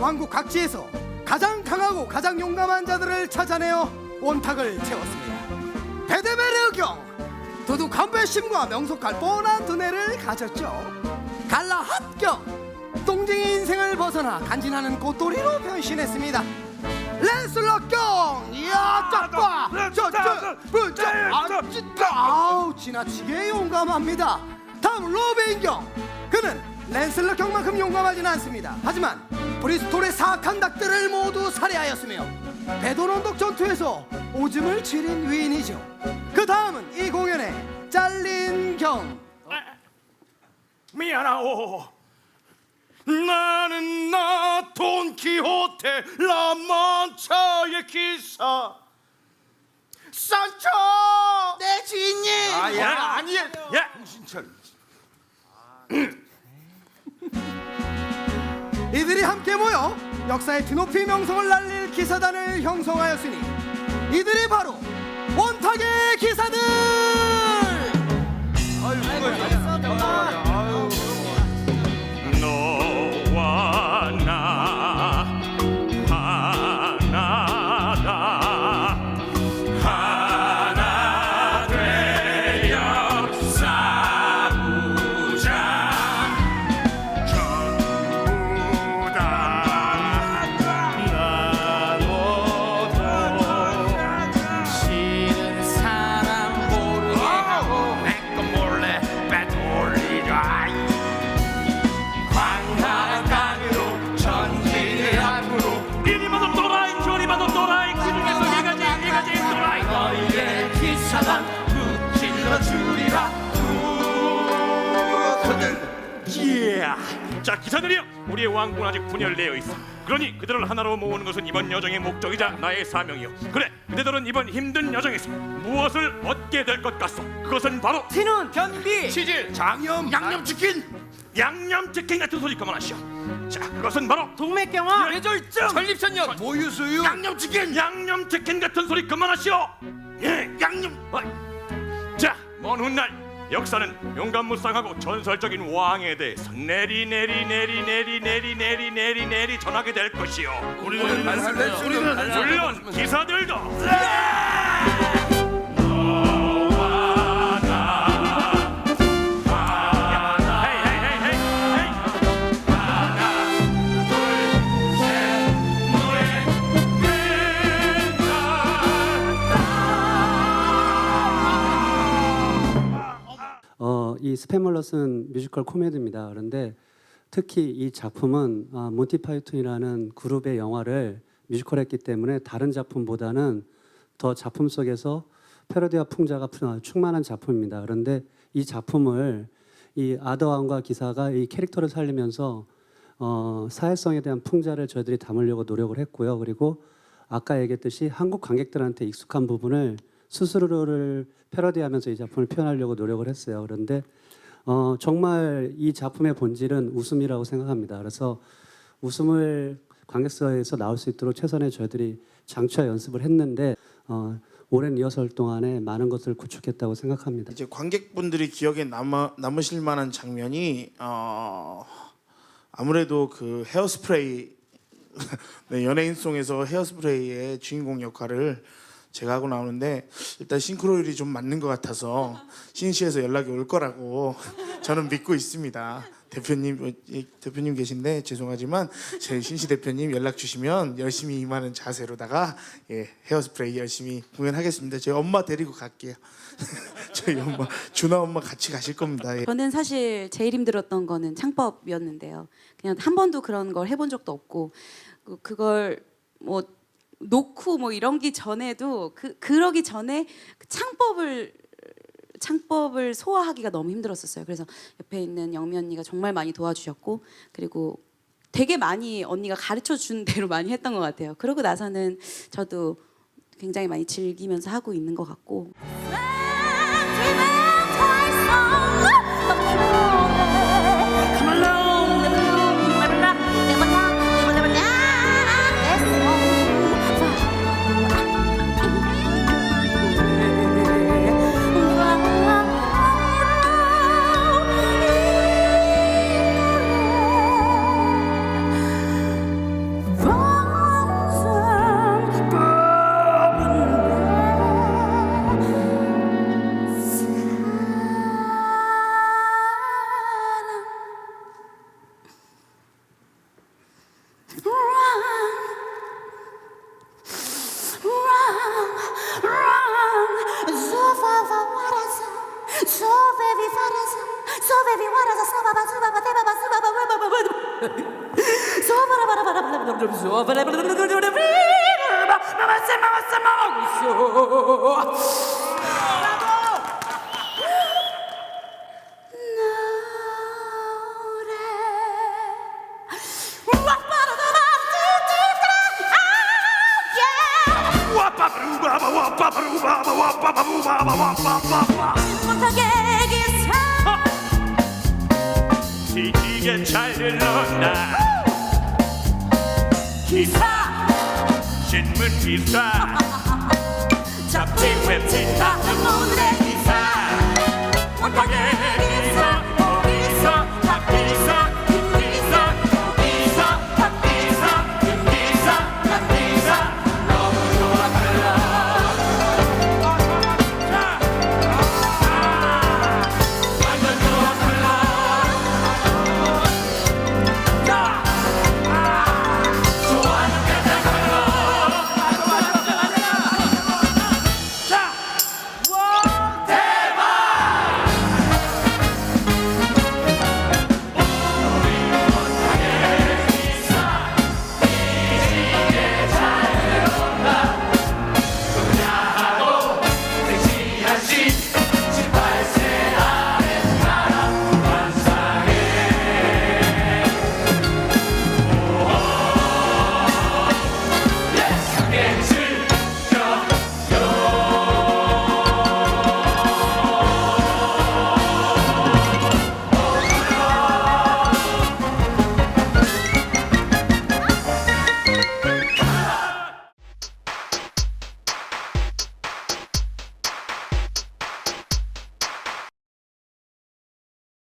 왕국 각지에서 가장 강하고 가장 용감한 자들을 찾아내어 원탁을 채웠습니다. 베데베르 경 두둑한 배심과 명석할 뻔한 두뇌를 가졌죠. 갈라핫 경 똥쟁이 인생을 벗어나 간지나는 꽃돌이로 변신했습니다. 랜슬럿 경 이야 짝과 저저 아 진짜 아우 지나치게 용감합니다. 다음 로베인 경 그는 랜슬럿 경만큼 용감하진 않습니다. 하지만 브리스톨의 사악한 닭들을 모두 살해하였으며 베도론독 전투에서 오줌을 지린 위인이죠. 그 다음은 이 공연의 잘린 경 미안하오. 나는 나 돈키호테 라만차의 기사 산초. 내 주인님 아야 아니야. 야 정신 차려. 이들이 함께 모여 역사의 드높이 명성을 날릴 기사단을 형성하였으니 이들이 바로 원탁의 기사들 자 기사들이여! 우리의 왕국은 아직 분열되어 있어. 그러니 그들을 하나로 모으는 것은 이번 여정의 목적이자 나의 사명이요. 그래 그대들은 이번 힘든 여정에서 무엇을 얻게 될 것 같소? 그것은 바로 티눈 변비 치질 장염 양념치킨! 양념치킨 같은 소리 그만하시오. 자 그것은 바로 동맥경화 뇌졸중! 전립선염 모유수유! 양념치킨! 양념치킨 같은 소리 그만하시오. 예 양념! 어. 자먼 훗날 역사는 용감무쌍하고 전설적인 왕에 대해서 내리 내리 내리 내리 내리 내리 내리 내리 전하게 될 것이요. 우리는 물론 기사들도 너 스패멀러스는 뮤지컬 코미디입니다. 그런데 특히 이 작품은 아, 몬티 파이톤이라는 그룹의 영화를 뮤지컬했기 때문에 다른 작품보다는 더 작품 속에서 패러디와 풍자가 푸- 충만한 작품입니다. 그런데 이 작품을 이 아더왕과 기사가 이 캐릭터를 살리면서 어, 사회성에 대한 풍자를 저희들이 담으려고 노력을 했고요. 그리고 아까 얘기했듯이 한국 관객들한테 익숙한 부분을 스스로를 패러디하면서 이 작품을 표현하려고 노력을 했어요. 그런데 어, 정말 이 작품의 본질은 웃음이라고 생각합니다. 그래서 웃음을 관객석에서 나올 수 있도록 최선의 저희들이 장차 연습을 했는데 어, 오랜 리허설 동안에 많은 것을 구축했다고 생각합니다. 이제 관객분들이 기억에 남아, 남으실 만한 장면이 어, 아무래도 그 헤어스프레이 네, 연예인송에서 헤어스프레이의 주인공 역할을 제가 하고 나오는데 일단 싱크로율이 좀 맞는 것 같아서 신시에서 연락이 올 거라고 저는 믿고 있습니다. 대표님 어, 이 대표님 계신데 죄송하지만 제 신시 대표님 연락 주시면 열심히 임하는 자세로다가 예, 헤어스프레이 열심히 공연하겠습니다. 저희 엄마 데리고 갈게요. 저희 엄마 준아 엄마 같이 가실 겁니다. 예. 저는 사실 제일 힘들었던 거는 창법이었는데요. 그냥 한 번도 그런 걸 해본 적도 없고 그- 그걸 뭐 놓고 뭐 이런기 전에도 그 그러기 전에 그 창법을 창법을 소화하기가 너무 힘들었었어요. 그래서 옆에 있는 영미 언니가 정말 많이 도와주셨고 그리고 되게 많이 언니가 가르쳐 준 대로 많이 했던 것 같아요. 그러고 나서는 저도 굉장히 많이 즐기면서 하고 있는 것 같고 baby 와라자 사바바 수바바 대바바 수바바 와바바바 소바라바라바라바라 소바라바라바라바라 마마세 마마세 와빠바루바바 와빠바바 못하게 시기에 잘 일렀나? 기사! 신문 기사! 잡지 웹진 다 모두의 기사. 온방에 기사 어디서 다 기사